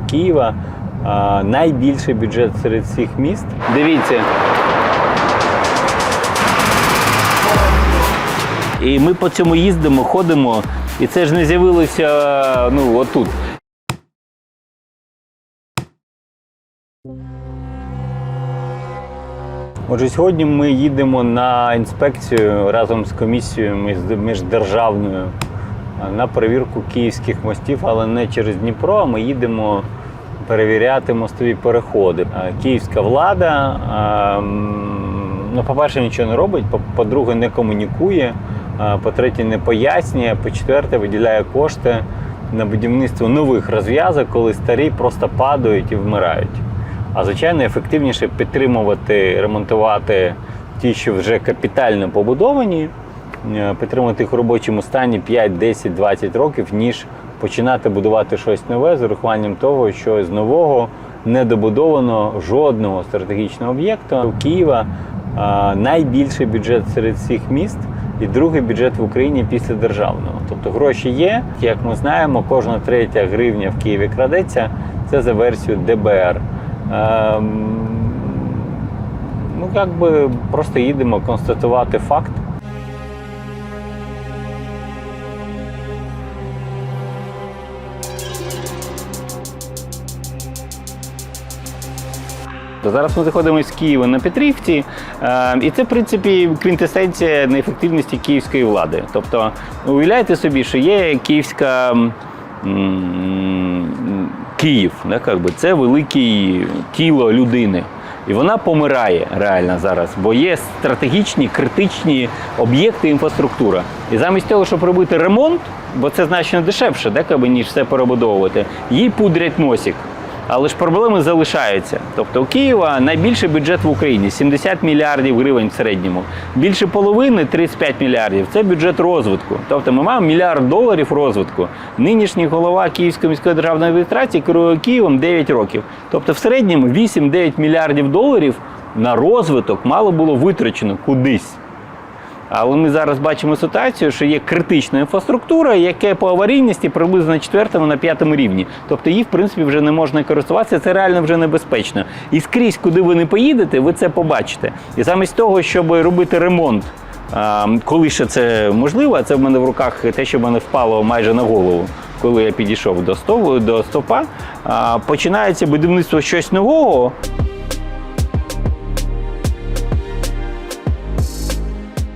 перевірку Києва. Найбільший бюджет серед всіх міст. Дивіться. І ми по цьому їздимо, ходимо, і це ж не з'явилося ну, отут. Отже, сьогодні ми їдемо на інспекцію разом з комісією між- міждержавною на перевірку київських мостів, але не через Дніпро. а Ми їдемо перевіряти мостові переходи. Київська влада, ну, по-перше, нічого не робить, по- по-друге, не комунікує, по-третє, не пояснює, по-четверте, виділяє кошти на будівництво нових розв'язок, коли старі просто падають і вмирають. А звичайно, ефективніше підтримувати, ремонтувати ті, що вже капітально побудовані, підтримувати їх у робочому стані 5, 10, 20 років, ніж починати будувати щось нове з урахуванням того, що з нового не добудовано жодного стратегічного об'єкту. У Києва е, найбільший бюджет серед всіх міст і другий бюджет в Україні після державного. Тобто гроші є. Як ми знаємо, кожна третя гривня в Києві крадеться. Це за версією ДБР. Ем, ну, як би просто їдемо констатувати факт. Зараз ми заходимо з Києва на Петрівці, е, і це, в принципі, квінтесенція неефективності київської влади. Тобто, уявляєте собі, що є київська Київ, да, як би, це велике тіло людини. І вона помирає реально зараз, бо є стратегічні критичні об'єкти інфраструктура. І замість того, щоб робити ремонт, бо це значно дешевше, да, якби, ніж все перебудовувати, їй пудрять носик. Але ж проблеми залишаються. Тобто у Києва найбільший бюджет в Україні 70 мільярдів гривень в середньому. Більше половини 35 мільярдів це бюджет розвитку. Тобто ми маємо мільярд доларів розвитку. Нинішній голова Київської міської державної адміністрації керує Києвом 9 років. Тобто, в середньому 8-9 мільярдів доларів на розвиток мало було витрачено кудись. Але ми зараз бачимо ситуацію, що є критична інфраструктура, яка по аварійності приблизно на четвертому на п'ятому рівні. Тобто її, в принципі, вже не можна користуватися, це реально вже небезпечно. І скрізь, куди ви не поїдете, ви це побачите. І замість того, щоб робити ремонт, коли ще це можливо, це в мене в руках те, що в мене впало майже на голову. Коли я підійшов до стову до стопа, починається будівництво щось нового.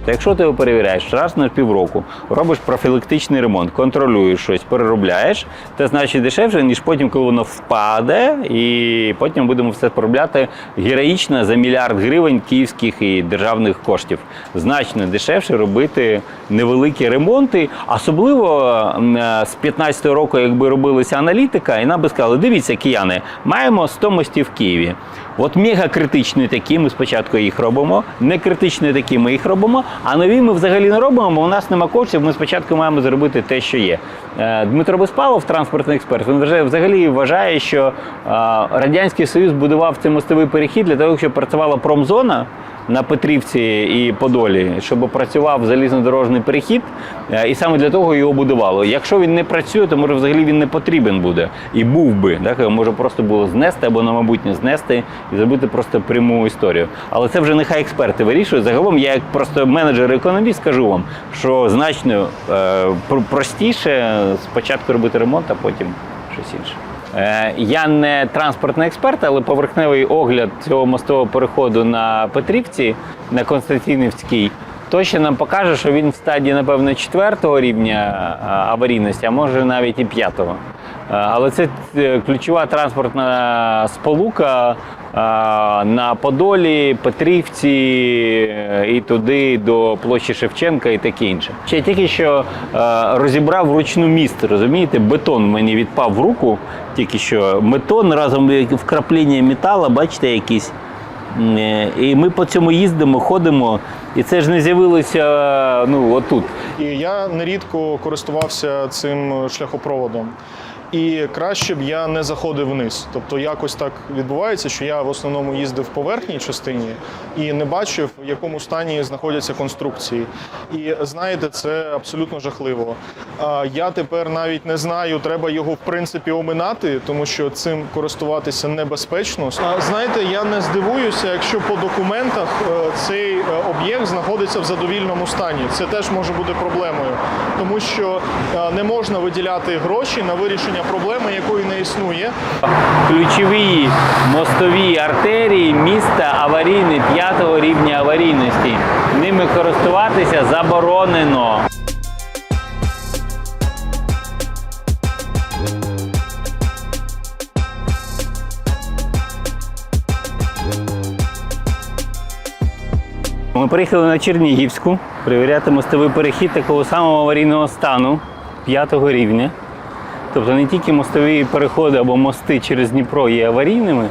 То якщо ти його перевіряєш раз на півроку, робиш профілактичний ремонт, контролюєш щось, переробляєш, це значить дешевше, ніж потім, коли воно впаде, і потім будемо все проробляти героїчно за мільярд гривень київських і державних коштів. Значно дешевше робити невеликі ремонти, особливо е, з 15-го року, якби робилася аналітика, і нам би сказали, дивіться, кияни, маємо 100 мостів в Києві. От мегакритичні такі, ми спочатку їх робимо, не критичні такі ми їх робимо, а нові ми взагалі не робимо, бо у нас нема коштів, ми спочатку маємо зробити те, що є. Е, Дмитро Беспалов, транспортний експерт, він взагалі вважає, що е, Радянський Союз будував цей мостовий перехід для того, щоб працювала промзона на Петрівці і Подолі, щоб працював залізнодорожний перехід, е, і саме для того його будувало. Якщо він не працює, то може взагалі він не потрібен буде і був би. Так? Може просто було знести або на майбутнє знести і зробити просто пряму історію. Але це вже нехай експерти вирішують. Загалом я як просто менеджер економіст скажу вам, що значно е, простіше спочатку робити ремонт, а потім щось інше. Е, Я не транспортний експерт, але поверхневий огляд цього мостового переходу на Петрівці на Константинівській точно нам покаже, що він в стадії, напевно, четвертого рівня е, аварійності, а може навіть і п'ятого. Е, Але це е, ключова транспортна сполука е, на Подолі, Петрівці і туди до площі Шевченка і таке інше. Ще тільки що розібрав ручну міст, розумієте, бетон мені відпав в руку, тільки що бетон разом з вкрапленням металу, бачите, якісь. І ми по цьому їздимо, ходимо, і це ж не з'явилося ну, отут. І я нерідко користувався цим шляхопроводом. І краще б я не заходив вниз. Тобто якось так відбувається, що я в основному їздив по верхній частині і не бачив, в якому стані знаходяться конструкції. І знаєте, це абсолютно жахливо. Я тепер навіть не знаю, треба його в принципі оминати, тому що цим користуватися небезпечно. Знаєте, я не здивуюся, якщо по документах е, цей е, об'єкт знаходиться в задовільному стані. Це теж може бути проблемою, тому що е, не можна виділяти гроші на вирішення проблеми, якої не існує. Ключові мостові артерії міста аварійні п'ятого рівня аварійності. Ними користуватися заборонено. Ми приїхали на Чернігівську перевіряти мостовий перехід такого самого аварійного стану п'ятого рівня. Тобто не тільки мостові переходи або мости через Дніпро є аварійними,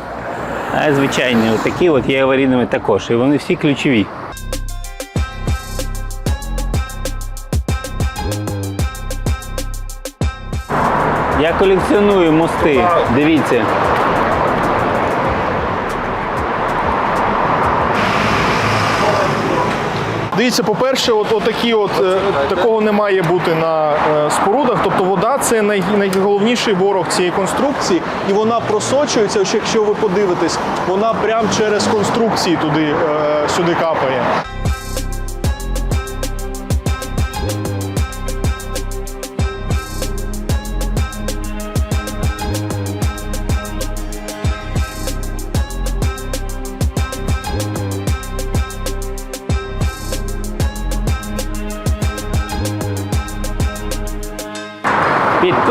а звичайні такі от є аварійними також. І вони всі ключові. Я колекціоную мости. Дивіться. Дивіться, по-перше, от, от такі от е, такого не має бути на е, спорудах. Тобто вода це най, найголовніший ворог цієї конструкції, і вона просочується. Якщо ви подивитесь, вона прямо через конструкції туди е, сюди капає.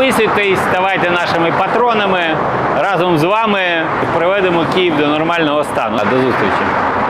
Підписуйтесь, ставайте нашими патронами. Разом з вами приведемо Київ до нормального стану. До зустрічі!